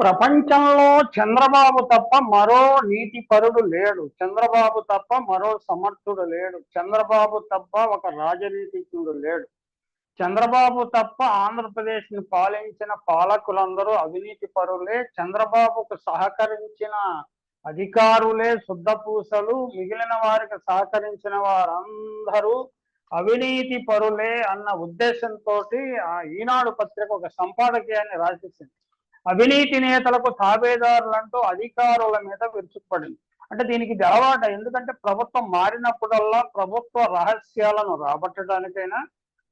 ప్రపంచంలో చంద్రబాబు తప్ప మరో నీతిపరుడు లేడు. చంద్రబాబు తప్ప మరో సమర్థుడు లేడు. చంద్రబాబు తప్ప ఒక రాజనీతిజ్ఞుడు లేడు. చంద్రబాబు తప్ప ఆంధ్రప్రదేశ్ని పాలించిన పాలకులందరూ అవినీతి పరులే చంద్రబాబుకు సహకరించిన అధికారులే శుద్ధపూసలు. మిగిలిన వారికి సహకరించిన వారందరూ అవినీతి పరులే అన్న ఉద్దేశంతో ఆ ఈనాడు పత్రిక ఒక సంపాదకీయాన్ని రాసేసింది. అవినీతి నేతలకు తాబేదారులంటూ అధికారుల మీద విరుచుకుపడింది. అంటే దీనికి ఇది అలవాట ఎందుకంటే ప్రభుత్వం మారినప్పుడల్లా ప్రభుత్వ రహస్యాలను రాబట్టడానికైనా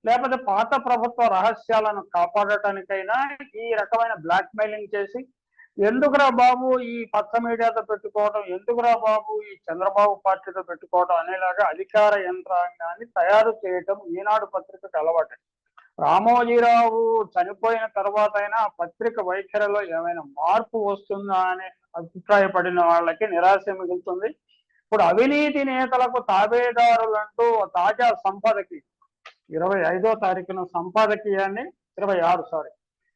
లేకపోతే పాత ప్రభుత్వ రహస్యాలను కాపాడటానికైనా ఈ రకమైన బ్లాక్ మెయిలింగ్ చేసి ఎందుకురా బాబు ఈ పచ్చ మీడియాతో పెట్టుకోవడం ఎందుకురా బాబు ఈ చంద్రబాబు పార్టీతో పెట్టుకోవడం అనేలాగా అధికార యంత్రాంగాన్ని తయారు చేయటం ఈనాడు పత్రికకు అలవాటు రామోజీరావు చనిపోయిన తర్వాత అయినా పత్రిక వైఖరిలో ఏమైనా మార్పు వస్తుందా అని అభిప్రాయపడిన వాళ్ళకి నిరాశ మిగులుతుంది. ఇప్పుడు అవినీతి నేతలకు తాబేదారులంటూ తాజా సంపదకి ఇరవై ఐదో తారీఖున సంపాదకీయాన్ని ఇరవై ఆరు సారీ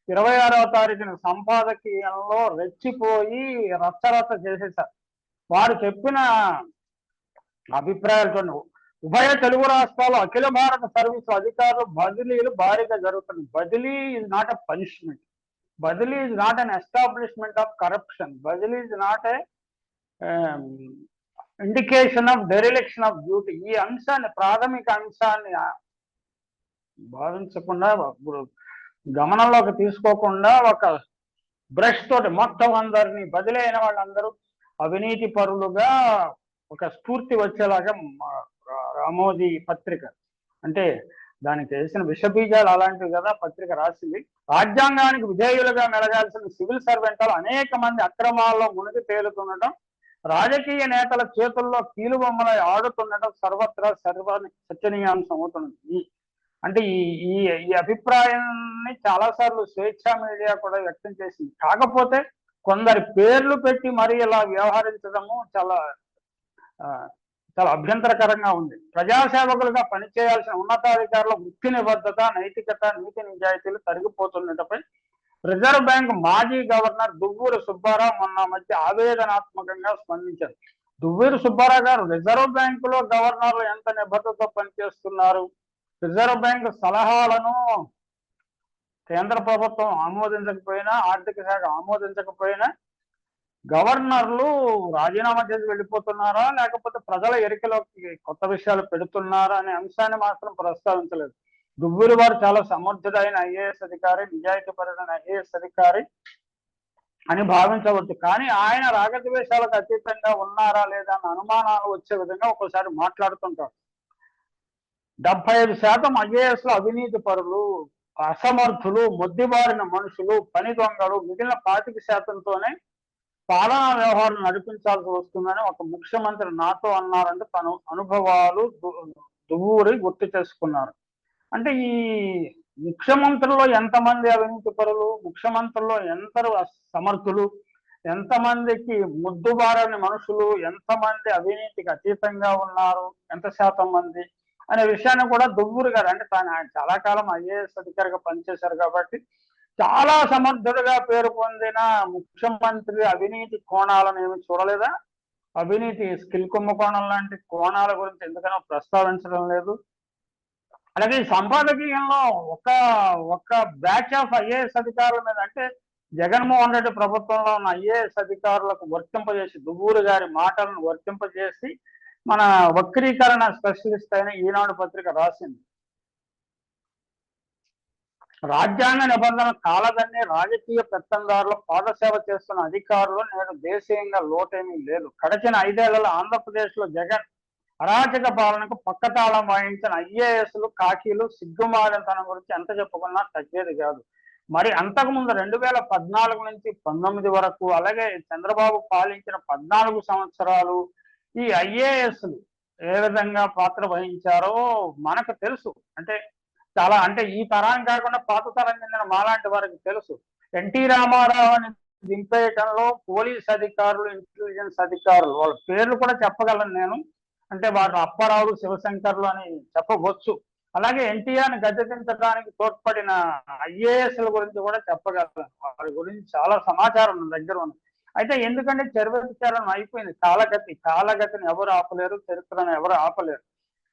ఇరవై ఆరవ తారీఖున సంపాదకీయంలో రెచ్చిపోయి రచ్చరచ్చ చేసేశారు. వారు చెప్పిన అభిప్రాయాలతో ఉభయ తెలుగు రాష్ట్రాల్లో అఖిల భారత సర్వీసు అధికారులు బదిలీలు భారీగా జరుగుతున్నాయి. బదిలీ ఇస్ నాట్ అ పనిష్మెంట్. బదిలీ is not an establishment of corruption. బదిలీ is not a indication of dereliction of duty. ఈ అంశాన్ని ప్రాథమిక అంశాన్ని భావించకుండా గమనంలోకి తీసుకోకుండా ఒక బ్రష్ తోటి మొత్తం అందరినీ బదిలీ అయిన వాళ్ళందరూ అవినీతి పరులుగా ఒక స్ఫూర్తి వచ్చేలాగా మా- రామోజీ పత్రిక. అంటే దానికి వేసిన విషబీజాలు అలాంటివి కదా పత్రిక రాసింది. రాజ్యాంగానికి విధేయులుగా మెలగాల్సిన సివిల్ సర్వెంట్లు అనేక మంది అక్రమాల్లో మునిగి తేలుతుండటం రాజకీయ నేతల చేతుల్లో కీలుబొమ్మలై ఆడుతుండటం సర్వత్రా సర్వ చర్చనీయాంశం అవుతున్నది. అంటే ఈ ఈ ఈ అభిప్రాయాన్ని చాలా సార్లు స్వేచ్ఛ మీడియా కూడా వ్యక్తం చేసింది. కాకపోతే కొందరి పేర్లు పెట్టి మరి ఇలా వ్యవహరించడము చాలా ఆ, చాలా అభ్యంతరకరంగా ఉంది. ప్రజాసేవకులుగా పనిచేయాల్సిన ఉన్నతాధికారుల వృత్తి నిబద్ధత నైతికత నీతి నిజాయితీలు తరిగిపోతున్నటపై రిజర్వ్ బ్యాంక్ మాజీ గవర్నర్ దువ్వూరు సుబ్బారావు మొన్న మధ్య ఆవేదనాత్మకంగా స్పందించారు. దువ్వూరు సుబ్బారావు గారు రిజర్వ్ బ్యాంకులో గవర్నర్లు ఎంత నిబద్ధతతో పనిచేస్తున్నారు? రిజర్వ్ బ్యాంక్ సలహాలను కేంద్ర ప్రభుత్వం ఆమోదించకపోయినా ఆర్థిక శాఖ ఆమోదించకపోయినా గవర్నర్లు రాజీనామా చేసి వెళ్ళిపోతున్నారా? లేకపోతే ప్రజల ఎరికలోకి కొత్త విషయాలు పెడుతున్నారా అనే అంశాన్ని మాత్రం ప్రస్తావించలేదు. దువ్వూరు వారు చాలా సమర్థుడైన ఐఏఎస్ అధికారి నిజాయితీపరుడైన ఐఏఎస్ అధికారి అని భావించవచ్చు. కానీ ఆయన రాగద్వేషాలకు అతీతంగా ఉన్నారా లేదా అన్న అనుమానాలు వచ్చే విధంగా ఒక్కోసారి మాట్లాడుతుంటారు. డెబ్బై ఐదు శాతం ఐఏఎస్లో అవినీతి పరులు అసమర్థులు మొద్దిబారిన మనుషులు పని దొంగలు మిగిలిన పాతిక శాతంతోనే పాలనా వ్యవహారం నడిపించాల్సి వస్తుందని ఒక ముఖ్యమంత్రి నాతో అన్నారంటే తన అనుభవాలు దు- దువ్వూరి గుర్తు చేసుకున్నారు. అంటే ఈ ముఖ్యమంత్రుల్లో ఎంతమంది అవినీతి పరులు ముఖ్యమంత్రుల్లో ఎంత సమర్థులు ఎంతమందికి ముద్దుబారని మనుషులు ఎంతమంది అవినీతికి అతీతంగా ఉన్నారు ఎంత శాతం మంది అనే విషయాన్ని కూడా దువ్వూరు గారు అంటే తాను ఆయన చాలా కాలం ఐఏఎస్ అధికారిగా పనిచేశారు కాబట్టి చాలా సమర్థుడిగా పేరు పొందిన ముఖ్యమంత్రి అవినీతి కోణాలను ఏమి చూడలేదా? అవినీతి స్కిల్ కుంభకోణం లాంటి కోణాల గురించి ఎందుకనో ప్రస్తావించడం లేదు. అలాగే సంపాదకీయంలో ఒక ఒక బ్యాచ్ ఆఫ్ ఐఏఎస్ అధికారుల మీద అంటే జగన్మోహన్ రెడ్డి ప్రభుత్వంలో ఉన్న ఐఏఎస్ అధికారులకు వర్తింపజేసి దువ్వూరు గారి మాటలను వర్తింపజేసి మన వక్రీకరణ స్పెషలిస్ట్ అయిన ఈనాడు పత్రిక రాసింది. రాజ్యాంగ నిబంధన కాలదన్ని రాజకీయ పెత్తందారులు పాదసేవ చేస్తున్న అధికారులు నేడు దేశీయంగా లోటేమీ లేదు. గడిచిన ఐదేళ్ళలో ఆంధ్రప్రదేశ్లో జగన్ అరాచక పాలనకు పక్కతాళం వాయించిన ఐఏఎస్లు కాకీలు సిగ్గుమాలినతనం గురించి ఎంత చెప్పుకున్నా తగ్గేది కాదు. మరి అంతకుముందు రెండు వేల పద్నాలుగు నుంచి పంతొమ్మిది వరకు అలాగే చంద్రబాబు పాలించిన పద్నాలుగు సంవత్సరాలు ఈ ఐఏఎస్లు ఏ విధంగా పాత్ర వహించారో మనకు తెలుసు. అంటే చాలా అంటే ఈ తరానికి కాకుండా పాత తరం చెందిన మాలాంటి వారికి తెలుసు. ఎన్టీ రామారావుని దింపేయటంలో పోలీస్ అధికారులు ఇంటెలిజెన్స్ అధికారులు వాళ్ళ పేర్లు కూడా చెప్పగలను నేను. అంటే వారు అప్పారావు శివశంకర్లు అని చెప్పవచ్చు. అలాగే ఎన్టీఆర్ని గద్దెదించడానికి తోడ్పడిన ఐఏఎస్ల గురించి కూడా చెప్పగలను. వారి గురించి చాలా సమాచారం దగ్గర ఉంది. అయితే ఎందుకంటే చరిత్ర విచారణ అయిపోయింది. కాలగతి కాలగతిని ఎవరు ఆపలేరు చరిత్రను ఎవరు ఆపలేరు.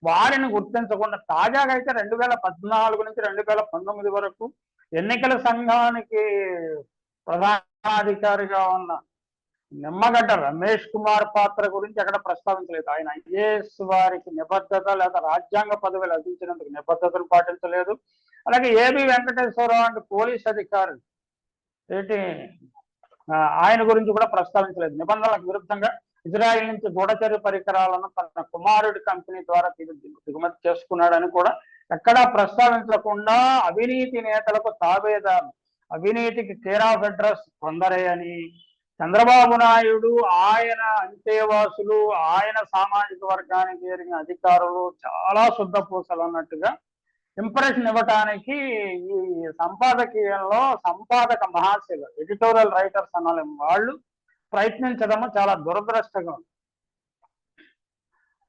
వారిని గుర్తించకుండా తాజాగా అయితే రెండు వేల పద్నాలుగు నుంచి రెండు వేల పంతొమ్మిది వరకు ఎన్నికల సంఘానికి ప్రధానాధికారిగా ఉన్న నిమ్మగడ్డ రమేష్ కుమార్ పాత్ర గురించి అక్కడ ప్రస్తావించలేదు. ఆయన ఐఏఎస్ వారికి నిబద్ధత లేదా రాజ్యాంగ పదవి లభించినందుకు నిబద్ధతలు పాటించలేదు. అలాగే ఏబి వెంకటేశ్వరరావు అంటే పోలీస్ అధికారి ఏంటి? ఆయన గురించి కూడా ప్రస్తావించలేదు. నిబంధనలకు విరుద్ధంగా ఇజ్రాయెల్ నుంచి గూఢచర్య పరికరాలను తన కుమారుడి కంపెనీ ద్వారా దిగుమతి చేసుకున్నాడని కూడా ఎక్కడా ప్రస్తావించకుండా అవినీతి నేతలకు తాబేదారు అవినీతికి కేర్ ఆఫ్ అడ్రస్ కొందరే అని చంద్రబాబు నాయుడు ఆయన అంతేవాసులు ఆయన సామాజిక వర్గానికి చేరిన అధికారులు చాలా శుద్ధ పూసలు అన్నట్టుగా ఇంప్రెషన్ ఇవ్వటానికి ఈ సంపాదకీయంలో సంపాదక మహాశివ ఎడిటోరియల్ రైటర్స్ అనాలి వాళ్ళు ప్రయత్నించడము చాలా దురదృష్టంగా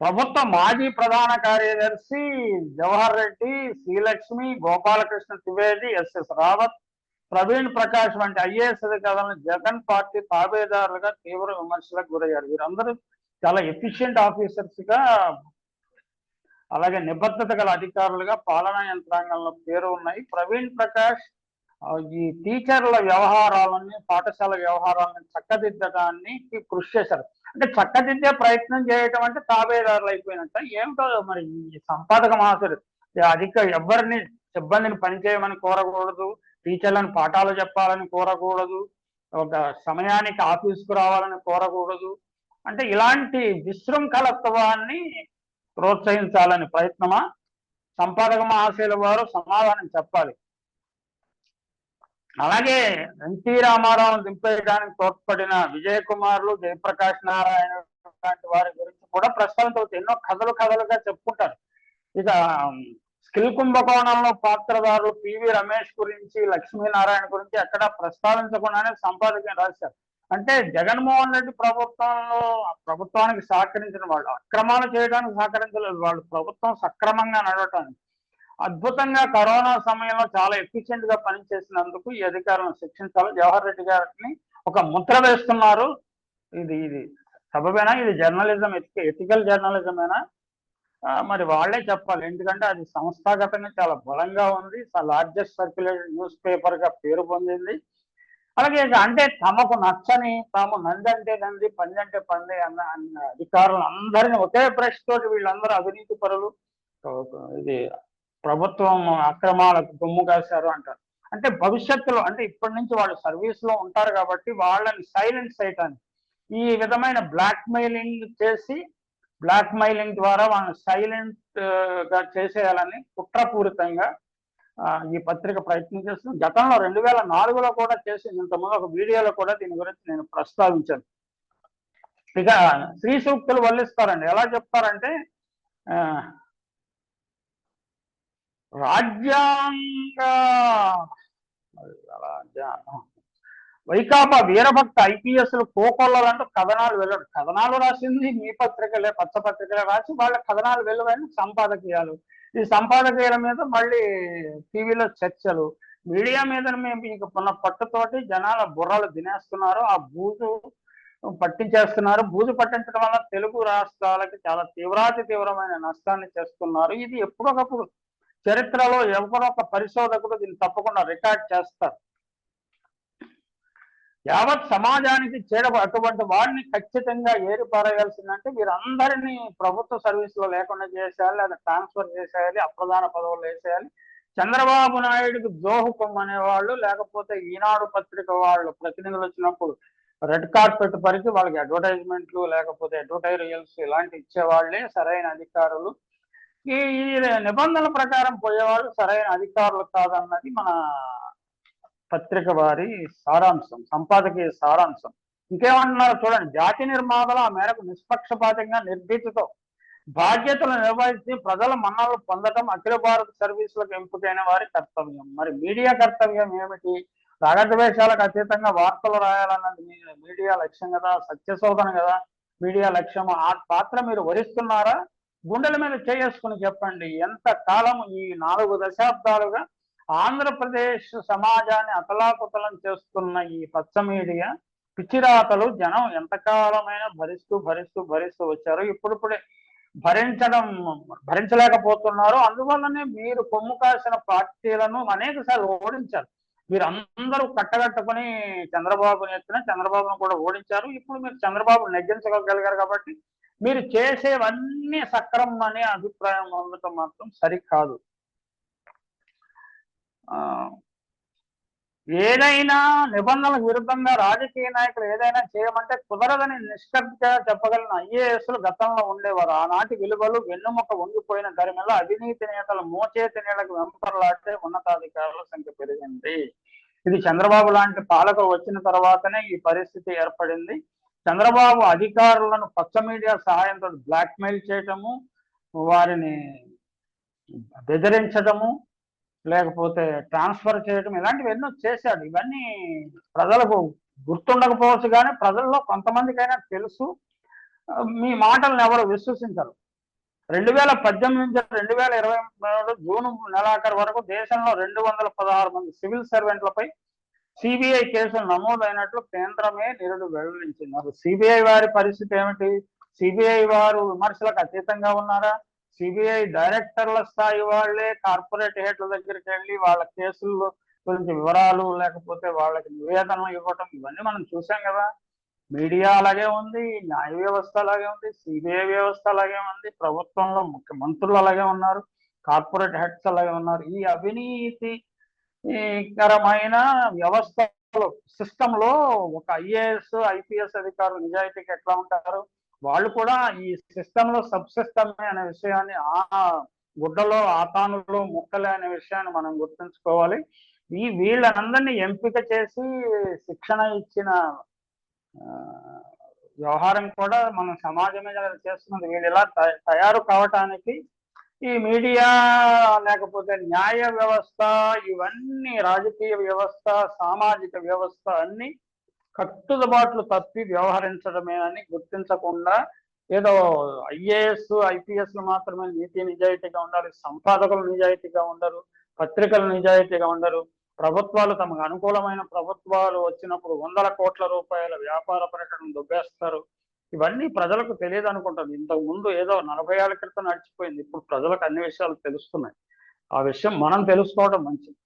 ప్రభుత్వ మాజీ ప్రధాన కార్యదర్శి జవహర్ రెడ్డి శ్రీలక్ష్మి గోపాలకృష్ణ ద్వివేది ఎస్ఎస్ రావత్ ప్రవీణ్ ప్రకాష్ వంటి ఐఏఎస్ అధికారులను జగన్ పార్టీ తాబేదారులుగా తీవ్ర విమర్శలకు గురయ్యారు. వీరందరూ చాలా ఎఫిషియెంట్ ఆఫీసర్స్గా అలాగే నిబద్ధత గల అధికారులుగా పాలనా యంత్రాంగంలో పేరు ఉన్నాయి. ప్రవీణ్ ప్రకాష్ ఈ టీచర్ల వ్యవహారాలని పాఠశాల వ్యవహారాలను చక్కదిద్దడానికి కృషి చేశారు. అంటే చక్కదిద్దే ప్రయత్నం చేయటం అంటే తాబేదారులు అయిపోయినట్ట. ఏమిటో మరి ఈ సంపాదక మహాశయుడు అధిక ఎవరిని సిబ్బందిని పనిచేయమని కోరకూడదు టీచర్లను పాఠాలు చెప్పాలని కోరకూడదు ఒక సమయానికి ఆఫీస్కు రావాలని కోరకూడదు. అంటే ఇలాంటి విశృంఖలత్వాన్ని ప్రోత్సహించాలని ప్రయత్నమా? సంపాదక మహాశయుల వారు సమాధానం చెప్పాలి. అలాగే ఎన్టీ రామారావును దింపేయడానికి తోడ్పడిన విజయ్ కుమార్లు జయప్రకాష్ నారాయణ లాంటి వారి గురించి కూడా ప్రస్తావించవచ్చు ఎన్నో కథలు కథలుగా చెప్పుకుంటారు. ఇక స్కిల్ కుంభకోణంలో పాత్రదారులు పివి రమేష్ గురించి లక్ష్మీనారాయణ గురించి ఎక్కడ ప్రస్తావించకుండానే సంపాదకం రాశారు. అంటే జగన్మోహన్ రెడ్డి ప్రభుత్వంలో ప్రభుత్వానికి సహకరించిన వాళ్ళు అక్రమాలు చేయడానికి సహకరించలేదు. వాళ్ళు ప్రభుత్వం సక్రమంగా నడవటానికి అద్భుతంగా కరోనా సమయంలో చాలా ఎఫిషియెంట్గా పనిచేసినందుకు ఈ అధికారులను శిక్షించాలి. జవహర్ రెడ్డి గారిని ఒక ముద్ర వేస్తున్నారు. ఇది ఇది సబబేనా? ఇది జర్నలిజం ఎథికల్ జర్నలిజమేనా? మరి వాళ్ళే చెప్పాలి. ఎందుకంటే అది సంస్థాగతంగా చాలా బలంగా ఉంది. లార్జెస్ట్ సర్క్యులేటెడ్ న్యూస్ పేపర్గా పేరు పొందింది. అలాగే అంటే తమకు నచ్చని తాము నంది అంటే నంది పంది అంటే పంది అన్న అన్న అధికారులు అందరినీ ఒకే బ్రష్ తోటి వీళ్ళందరూ అవినీతి పరులు. ఇది ప్రభుత్వం అక్రమాలకు దుమ్ము కాశారు అంటారు. అంటే భవిష్యత్తులో అంటే ఇప్పటి నుంచి వాళ్ళు సర్వీస్లో ఉంటారు కాబట్టి వాళ్ళని సైలెంట్ చేయటానికి ఈ విధమైన బ్లాక్ మెయిలింగ్ చేసి బ్లాక్ మెయిలింగ్ ద్వారా వాళ్ళని సైలెంట్గా చేసేయాలని కుట్రపూరితంగా ఈ పత్రిక ప్రయత్నం చేస్తుంది గతంలో రెండు వేల నాలుగులో కూడా చేసి ఇంతకుముందు ఒక వీడియోలో కూడా దీని గురించి నేను ప్రస్తావించాను. ఇక శ్రీ సూక్తులు వల్లిస్తారండి. ఎలా చెప్తారంటే ఆ, రాజ్యాంగ. వైకాపా వీరభక్త ఐపీఎస్ కోకొల్లాలంటూ కథనాలు వెళ్ళడు. కథనాలు రాసింది మీ పత్రికలే పచ్చ పత్రికలే రాసి వాళ్ళ కథనాలు వెళ్ళవని సంపాదకీయాలు. ఈ సంపాదకీయాల మీద మళ్ళీ టీవీలో చర్చలు. మీడియా మీద మేము ఇంక ఉన్న పట్టుతోటి జనాల బుర్రలు తినేస్తున్నారు ఆ బూజు పట్టించేస్తున్నారు. బూజు పట్టించడం వల్ల తెలుగు రాష్ట్రాలకి చాలా తీవ్రాతి తీవ్రమైన నష్టాన్ని చేస్తున్నారు. ఇది ఎప్పుడొకప్పుడు చరిత్రలో ఎవరో ఒక పరిశోధకుడు దీన్ని తప్పకుండా రికార్డ్ చేస్తారు. యావత్ సమాజానికి చేర అటువంటి వాడిని ఖచ్చితంగా ఏరిపారేయాల్సిందంటే వీరందరినీ ప్రభుత్వ సర్వీస్లో లేకుండా చేసేయాలి లేదా ట్రాన్స్ఫర్ చేసేయాలి అప్రధాన పదవులు వేసేయాలి. చంద్రబాబు నాయుడుకి దోహకం అనేవాళ్ళు లేకపోతే ఈనాడు పత్రిక వాళ్ళు ప్రతినిధులు వచ్చినప్పుడు రెడ్ కార్పెట్ పరిచి వాళ్ళకి అడ్వర్టైజ్మెంట్లు లేకపోతే అడ్వర్టైరియల్స్ ఇలాంటి ఇచ్చేవాళ్ళే సరైన అధికారులు. ఈ ఈ నిబంధనల ప్రకారం పోయేవాళ్ళు సరైన అధికారులు కాదన్నది మన పత్రిక వారి సారాంశం సంపాదకీయ సారాంశం. ఇంకేమంటున్నారు చూడండి జాతి నిర్మాతలు ఆ మేరకు నిష్పక్షపాతంగా నిర్భీతితో బాధ్యతలు నిర్వహించి ప్రజల మన్నలు పొందడం అఖిల భారత సర్వీసులకు ఎంపికైన వారి కర్తవ్యం. మరి మీడియా కర్తవ్యం ఏమిటి? రాగద్వేషాలకు అతీతంగా వార్తలు రాయాలన్నది మీడియా లక్ష్యం కదా సత్యశోధన కదా. మీడియా లక్ష్యం ఆ పాత్ర మీరు వరిస్తున్నారా గుండెల మీద చేసుకుని చెప్పండి. ఎంత కాలం ఈ నాలుగు దశాబ్దాలుగా ఆంధ్రప్రదేశ్ సమాజాన్ని అతలాకుతలం చేస్తున్న ఈ పచ్చ మీడియా పిచ్చిరాతలు జనం ఎంతకాలమైనా భరిస్తూ భరిస్తూ భరిస్తూ వచ్చారు. ఇప్పుడిప్పుడే భరించడం భరించలేకపోతున్నారు. అందువల్లనే మీరు కొమ్ము కాసిన పార్టీలను అనేక సార్లు ఓడించారు. మీరు అందరూ కట్టగట్టుకుని చంద్రబాబుని ఎత్తిన చంద్రబాబును కూడా ఓడించారు. ఇప్పుడు మీరు చంద్రబాబు నెగ్గించగలిగారు కాబట్టి మీరు చేసేవన్నీ సక్రమం అనే అభిప్రాయం ఉండటం మాత్రం సరికాదు. ఏదైనా నిబంధనలకు విరుద్ధంగా రాజకీయ నాయకులు ఏదైనా చేయమంటే కుదరదని నిష్కర్షగా చెప్పగలిగిన ఐఏఎస్లు గతంలో ఉండేవారు. ఆనాటి విలువలు వెన్నుముక వంగిపోయిన దరిమిల అవినీతి నేతలు మోచేతి నీళ్ళకు వెంపర్లాడితే ఉన్నతాధికారుల సంఖ్య పెరిగింది. ఇది చంద్రబాబు లాంటి పాలకులు వచ్చిన తర్వాతనే ఈ పరిస్థితి ఏర్పడింది. చంద్రబాబు అధికారులను పచ్చ మీడియా సహాయంతో బ్లాక్మెయిల్ చేయటము వారిని బెదిరించడము లేకపోతే ట్రాన్స్ఫర్ చేయడం ఇలాంటివి ఎన్నో చేశాడు. ఇవన్నీ ప్రజలకు గుర్తుండకపోవచ్చు కానీ ప్రజల్లో కొంతమందికైనా తెలుసు. మీ మాటలను ఎవరు విశ్వసించరు. రెండు వేల పద్దెనిమిది నుంచి రెండు వేల ఇరవై మూడు జూన్ నెలాఖరు వరకు దేశంలో రెండు వందల పదహారు మంది సివిల్ సర్వెంట్లపై సిబిఐ కేసులు నమోదైనట్లు కేంద్రమే నిరుడు వెల్లడించింది. అసలు సిబిఐ వారి పరిస్థితి ఏమిటి? సిబిఐ వారు విమర్శలకు అతీతంగా ఉన్నారా? సిబిఐ డైరెక్టర్ల స్థాయి వాళ్ళే కార్పొరేట్ హెడ్ల దగ్గరికి వెళ్ళి వాళ్ళ కేసులు గురించి వివరాలు లేకపోతే వాళ్ళకి నివేదనలు ఇవ్వటం ఇవన్నీ మనం చూసాం కదా. మీడియా అలాగే ఉంది న్యాయ వ్యవస్థ అలాగే ఉంది సిబిఐ వ్యవస్థ అలాగే ఉంది ప్రభుత్వంలో ముఖ్యమంత్రులు అలాగే ఉన్నారు కార్పొరేట్ హెడ్స్ అలాగే ఉన్నారు. ఈ అవినీతి ఈకరమైన కరమైన వ్యవస్థలో సిస్టమ్లో ఒక ఐఏఎస్ ఐపీఎస్ అధికారులు నిజాయితీకి ఎట్లా ఉంటారు? వాళ్ళు కూడా ఈ సిస్టమ్లో సబ్ సిస్టమే అనే విషయాన్ని ఆ గుడ్డలో ఆతానులో ముక్కలే అనే విషయాన్ని మనం గుర్తుంచుకోవాలి. ఈ వీళ్ళందరినీ ఎంపిక చేసి శిక్షణ ఇచ్చిన వ్యవహారం కూడా మనం సమాజమే కదా చేస్తున్నది. వీళ్ళు ఇలా తయారు కావటానికి ఈ మీడియా లేకపోతే న్యాయ వ్యవస్థ ఇవన్నీ రాజకీయ వ్యవస్థ సామాజిక వ్యవస్థ అన్ని కట్టుబాట్లు తప్పి వ్యవహరించడమే అని గుర్తించకుండా ఏదో ఐఏఎస్ ఐపీఎస్ మాత్రమే నీతి నిజాయితీగా ఉండాలి సంపాదకులు నిజాయితీగా ఉండరు పత్రికలు నిజాయితీగా ఉండరు. ప్రభుత్వాలు తమకు అనుకూలమైన ప్రభుత్వాలు వచ్చినప్పుడు వందల కోట్ల రూపాయల వ్యాపార ప్రకటన దుబ్బేస్తారు. ఇవన్నీ ప్రజలకు తెలియదు అనుకుంటారు ఇంతకు ముందు ఏదో నలభై ఏళ్ళ క్రితం నడిచిపోయింది. ఇప్పుడు ప్రజలకు అన్ని విషయాలు తెలుస్తున్నాయి. ఆ విషయం మనం తెలుసుకోవడం మంచిది.